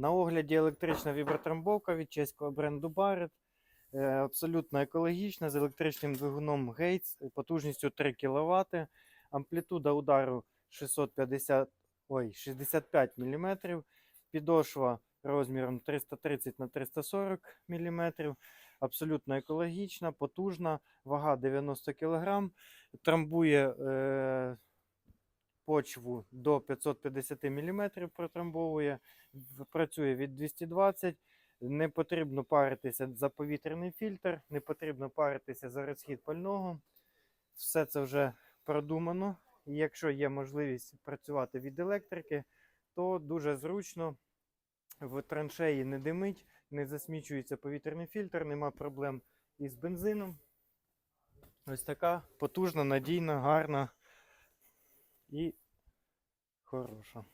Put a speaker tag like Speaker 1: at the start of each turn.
Speaker 1: На огляді електрична вібротрамбовка від чеського бренду. Е, Абсолютно екологічна з електричним двигуном Gates потужністю 3 кВт, амплітуда удару 650, ой, 65 мм, підошва розміром 330 на 340 мм, абсолютно екологічна, потужна, вага 90 кг, трамбує е, почву до 550 мм, протрамбовує, працює від 220 не потрібно паритися за повітряний фільтр, не потрібно паритися за розхід пального. Все це вже продумано. І якщо є можливість працювати від електрики, то дуже зручно в траншеї не димить, не засмічується повітряний фільтр, нема проблем із бензином. Ось така потужна, надійна, гарна і хороша.